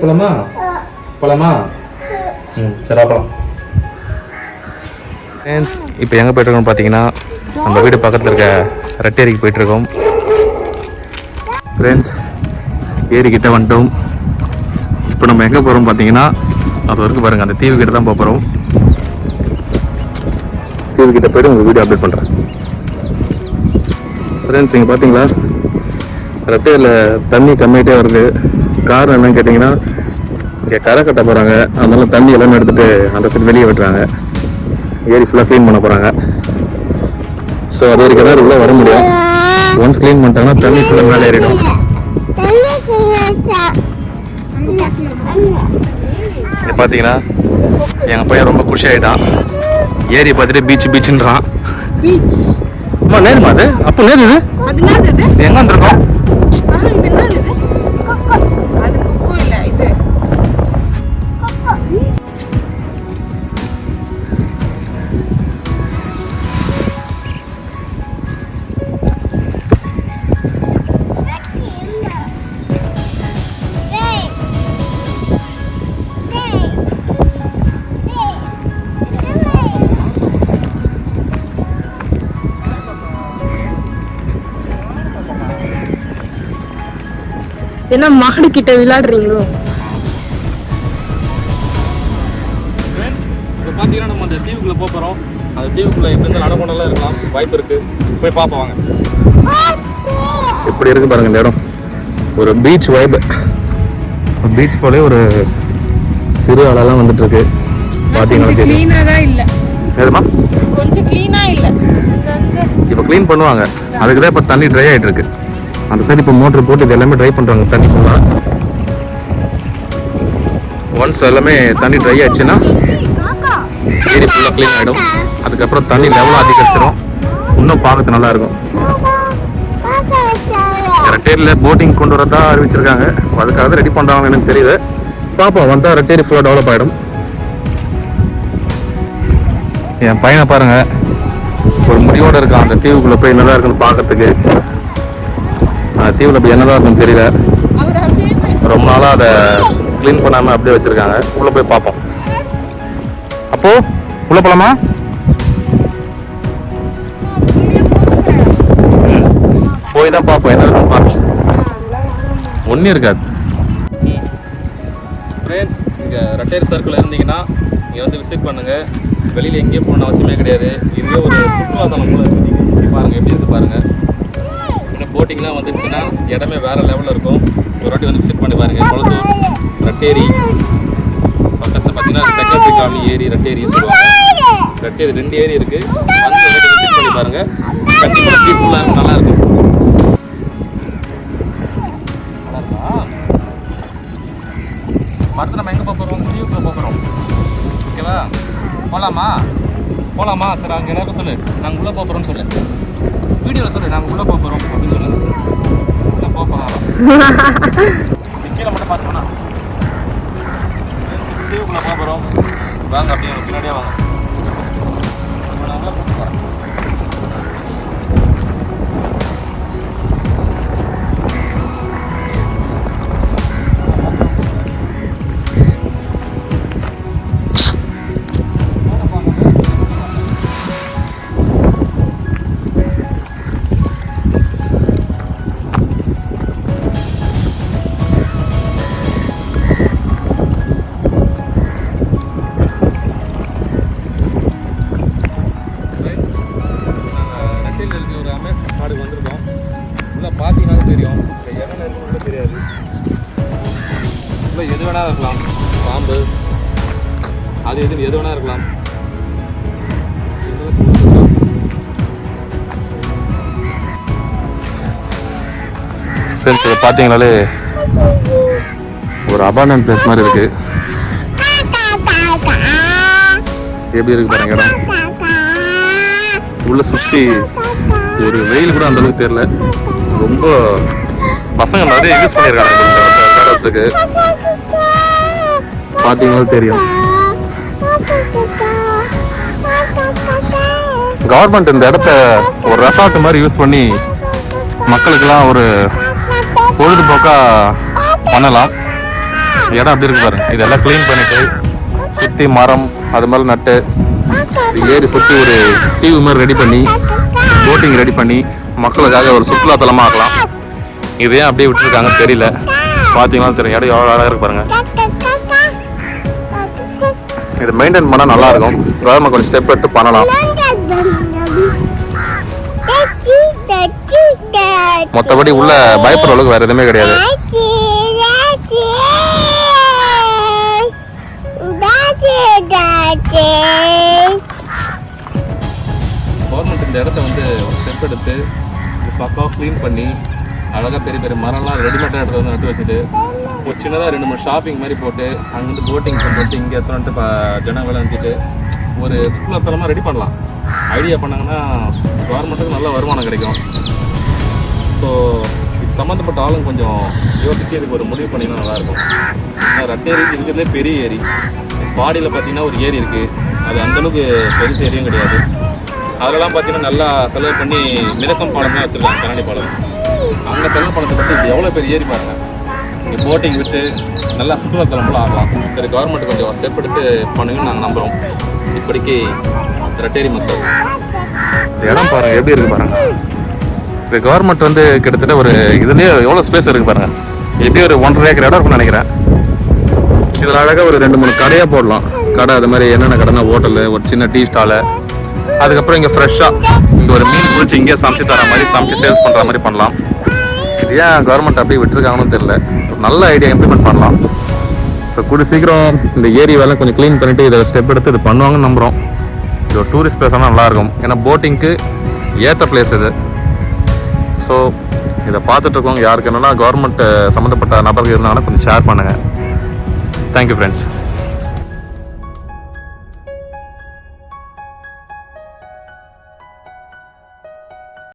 போலாமா போலாமா ம் சரி போலாம் ஃப்ரெண்ட்ஸ் இப்போ எங்கே போயிட்டுருக்கோம் பார்த்தீங்கன்னா நம்ம வீடு பக்கத்தில் இருக்க ரெட்டேரிக்கு போயிட்டுருக்கோம். ஃப்ரெண்ட்ஸ் ஏரிக்கிட்ட வந்துட்டோம். இப்போ நம்ம எங்கே போகிறோம் பார்த்தீங்கன்னா அது வரைக்கும் பாருங்கள் அந்த தீவு கிட்ட தான் போக போகிறோம் தீவு கிட்ட போய்ட்டு உங்கள் வீடியோ அப்டேட் பண்ணுறேன் ஃப்ரெண்ட்ஸ் இங்கே பார்த்தீங்களா ரெட்டையில் தண்ணி கம்மியாகிட்டே வருது. காரணம் என்னன்னு கேட்டிங்கன்னா இங்கே கரை கட்ட போகிறாங்க அதனால தண்ணி எல்லாமே எடுத்துகிட்டு அந்த சைடு வெளியே விட்டுறாங்க. ஏரி ஃபுல்லாக க்ளீன் பண்ண போகிறாங்க ஸோ அது வரைக்கும் தான் உள்ளே வர முடியும். ஒன்ஸ் க்ளீன் பண்ணிட்டாங்கன்னா தண்ணி ஃபுல்லாக மேலே ஏறிடும். இங்கே பார்த்தீங்கன்னா எங்கள் பையன் ரொம்ப குஷி ஆகிட்டான் ஏரி பார்த்துட்டு பீச் பீச்சுன்றான் பீச் அம்மா நேருமா அது? அப்போ நேரு இது? எங்கே வந்திருக்கோம்? என்ன மாடு கிட்ட விளையாடுறீங்களோ இப்போ பார்த்தீங்கன்னா நம்ம அந்த தீவுக்குள்ளே போக போகிறோம் அந்த தீவுக்குள்ளே எப்படி இருந்தாலும் நடமாடலாம் இருக்கலாம். வாய்ப்பு இருக்குது போய் பார்ப்போம் வாங்க. எப்படி இருக்கு பாருங்க இந்த இடம். ஒரு பீச் வைப் பீச் போலே ஒரு சிறு அலைலாம் வந்துட்டு இருக்கு பார்த்தீங்கன்னா தெரியும் இல்ல. எதுமா கொஞ்சம் கிளீனா இல்ல. இப்போ க்ளீன் பண்ணுவாங்க. அதுக்கு தான் இப்போ தண்ணி ட்ரை ஆகிட்டு இருக்கு. அந்த சைடு இப்போ மோட்டர் போட்டு இது எல்லாமே ட்ரை பண்ணுறாங்க தண்ணி ஃபுல்லாக ஒன்ஸ் எல்லாமே தண்ணி ட்ரை ஆயிடுச்சுன்னா ஏரி ஃபுல்லாக க்ளீன் ஆகிடும் அதுக்கப்புறம் தண்ணி லெவலும் அதிகரிச்சிடும் இன்னும் பார்க்கறது நல்லா இருக்கும். ரெட்டேரியில் போட்டிங் கொண்டு வரதா அறிவிச்சிருக்காங்க. அதுக்காக தான் ரெடி பண்ணுறாங்க எனக்கு தெரியுது பார்ப்போம் வந்தால் ரெட்டேரி ஃபுல்லாக டெவலப் ஆகிடும் என் பையனை பாருங்க. ஒரு முடிவோட இருக்கான். அந்த தீவுக்குள்ளே போய் என்னதான் இருக்குன்னு பார்க்கறதுக்கு. தீவில் போய் என்னதான் இருக்குன்னு தெரியல. ரொம்ப நாளாக அதை க்ளீன் பண்ணாமல் அப்படியே வச்சுருக்காங்க. உள்ளே போய் பார்ப்போம். அப்போ உள்ளே போகலாமா போய் தான் பார்ப்போம். என்ன இருக்குன்னு பார்ப்போம். ஒன்றும் இருக்காது. ஃப்ரெண்ட்ஸ் இங்கே ரெட்டையர் சர்க்கிள் இருந்தீங்கன்னா இங்கே வந்து விசிட் பண்ணுங்கள் வெளியில் எங்கேயும் போகணும்னு அவசியமே கிடையாது. இதுவே ஒரு சுற்றுலாத்தலம் போல இருக்குது நீங்கள் பாருங்கள் எப்படி இருக்கு பாருங்கள் போட்டிங்லாம் வந்துச்சுன்னா இடமே வேறு லெவலில் இருக்கும். ஒரு வாட்டி வந்து விசிட் பண்ணி பாருங்கள் குளத்தூர் ரெட்டேரி. பக்கத்தில் பார்த்தீங்கன்னா செக்ரட்டரி காலனி ஏரி ரெட்டேரின்னு சொல்லுவாங்க. ரெட்டேரி ரெண்டு ஏரி இருக்குது வந்து வாட்டி விசிட் பண்ணி பாருங்கள் கண்டிப்பாக பீஸ்ஃபுல்லாக இருக்கும். நல்லா இருக்கும். நல்லா அடுத்து நம்ம எங்கே போக போகிறோம் தீவுக்குள்ள போக போகிறோம் ஓகேவா? போகலாமா போகலாமா சரி அங்கே எனக்கு சொல்லு. நாங்கள் உள்ளே போக போகிறோம்னு சொல்லு. வீடியோவில் சொல்லு நாங்கள் உள்ளே போக போகிறோம் அப்படின்னு சொல்லு. நான் போக போகிறோம் கீழே மட்டும் பார்த்தோம்னா போக போகிறோம் வாங்க அப்படியே பின்னாடியே வாங்க. உள்ளே எது வேணா இருக்கலாம். பாம்பு. அது எது எது வேணா இருக்கலாம். ஃப்ரெண்ட்ஸ் இதை பார்த்தீங்கனாலே ஒரு அபார்ட்மெண்ட் பிளேஸ் மாதிரி இருக்கு. எப்படி இருக்கு பாருங்க இடம்? உள்ள சுத்தி ஒரு வெயில் கூட அந்த அளவுக்கு தெரியல. ரொம்ப பசங்க நிறைய யூஸ் பண்ணியிருக்காங்க. இந்த இடத்துக்கு பார்த்தீங்கன்னா தெரியும். கவர்மெண்ட் இந்த இடத்த ஒரு ரெசார்ட் மாதிரி யூஸ் பண்ணி மக்களுக்கெல்லாம் ஒரு பொழுதுபோக்கா பண்ணலாம். இடம் அப்படி இருக்கு பாருங்க. இதெல்லாம் க்ளீன் பண்ணிட்டு சுற்றி மரம் அது மாதிரி நட்டு ஏறி ஏரி சுற்றி ஒரு தீவு மாதிரி ரெடி பண்ணி போட்டிங் ரெடி பண்ணி மக்களுக்காக ஒரு சுற்றுலாத்தலமாக ஆக்கலாம். இதே அப்படியே விட்டுருக்காங்க தெரியல. பார்த்தீங்கன்னா தெரியும். இடம் எவ்வளோ அழகாக இருக்கு பாருங்க. இது மெயின்டைன் பண்ணால் நல்லா இருக்கும் கவர்மெண்ட் கொஞ்சம் ஸ்டெப் எடுத்து பண்ணலாம். மற்றபடி உள்ள பயப்படுற அளவுக்கு வேற எதுவுமே கிடையாது. கவர்மெண்ட் இந்த இடத்த வந்து ஒரு ஸ்டெப் எடுத்து பக்காவாக க்ளீன் பண்ணி அழகாக பெரிய பெரிய மரம்லாம் ரெடிமேடாக எடுத்து வந்து நட்டு வச்சுட்டு ஒரு சின்னதாக ரெண்டு மூணு ஷாப்பிங் மாதிரி போட்டு அங்கேருந்து போட்டிங் பண்ணிட்டு இங்கே எடுத்து வந்துட்டு ஜனங்களை அனுப்பிச்சிட்டு ஒரு சுற்றுலாத்தலமாக ரெடி பண்ணலாம். ஐடியா பண்ணாங்கன்னா கவர்மெண்ட்டுக்கு நல்ல வருமானம் கிடைக்கும். ஸோ இது சம்மந்தப்பட்ட ஆளுங்க கொஞ்சம் யோசிச்சு இதுக்கு ஒரு முடிவு பண்ணிங்கன்னா நல்லாயிருக்கும் ஏன்னா ஏரி இருக்கிறதுலே பெரிய ஏரி. பாடியில் பார்த்தீங்கன்னா ஒரு ஏரி இருக்குது அது அந்தளவுக்கு பெருசு ஏரியும் கிடையாது. அதெல்லாம் பார்த்தீங்கன்னா நல்லா செலவு பண்ணி மிதக்கம் பாலம்லாம் வச்சுருக்காங்க கண்ணாடி பாலம். அங்கே செலவு பணத்தை பற்றி எவ்வளோ பெரிய ஏரி பாருங்கள் இங்கே போட்டிங் விட்டு நல்லா சுற்றுலாத்தலம்லாம் ஆகலாம். சரி கவர்மெண்ட் கொஞ்சம் ஸ்டெப் எடுத்து பண்ணுங்கன்னு நாங்கள் நம்புகிறோம் இப்படிக்கு ரெட்டேரி மக்கள். இடம் பாருங்க எப்படி இருக்கு பாருங்க. இது கவர்மெண்ட் வந்து கிட்டத்தட்ட ஒரு இதுலேயே எவ்வளோ ஸ்பேஸ் இருக்கு பாருங்க. எப்படி ஒரு ஒன்றரை ஏக்கர் இடம் இருக்கும்னு நினைக்கிறேன். இதில் அழகாக ஒரு ரெண்டு மூணு கடையாக போடலாம். கடை அது மாதிரி என்னென்ன கடைனா ஹோட்டலு ஒரு சின்ன டீ ஸ்டாலு அதுக்கப்புறம் இங்கே ஃப்ரெஷ்ஷாக இங்கே ஒரு மீன் பிடிச்சி இங்கே சமைச்சு தர மாதிரி சமைச்சு சேல்ஸ் பண்ணுற மாதிரி பண்ணலாம். இது ஏன் கவர்மெண்ட் அப்படியே விட்டுருக்காங்கன்னு தெரியல. நல்ல ஐடியா இம்ப்ளிமெண்ட் பண்ணலாம். ஸோ கூடி சீக்கிரம் இந்த ஏரி வேலை கொஞ்சம் க்ளீன் பண்ணிவிட்டு இதை ஸ்டெப் எடுத்து இது பண்ணுவாங்கன்னு நம்புகிறோம் இது ஒரு டூரிஸ்ட் பிளேஸாக நல்லாயிருக்கும் ஏன்னா போட்டிங்க்கு ஏற்ற பிளேஸ் இது. ஸோ இதை பார்த்துட்ருக்கவங்க யாருக்கு என்னென்னா கவர்மெண்ட் சம்மந்தப்பட்ட நபர்கள் இருந்தாங்கன்னா கொஞ்சம் ஷேர் பண்ணுங்கள் தேங்க்யூ ஃப்ரெண்ட்ஸ்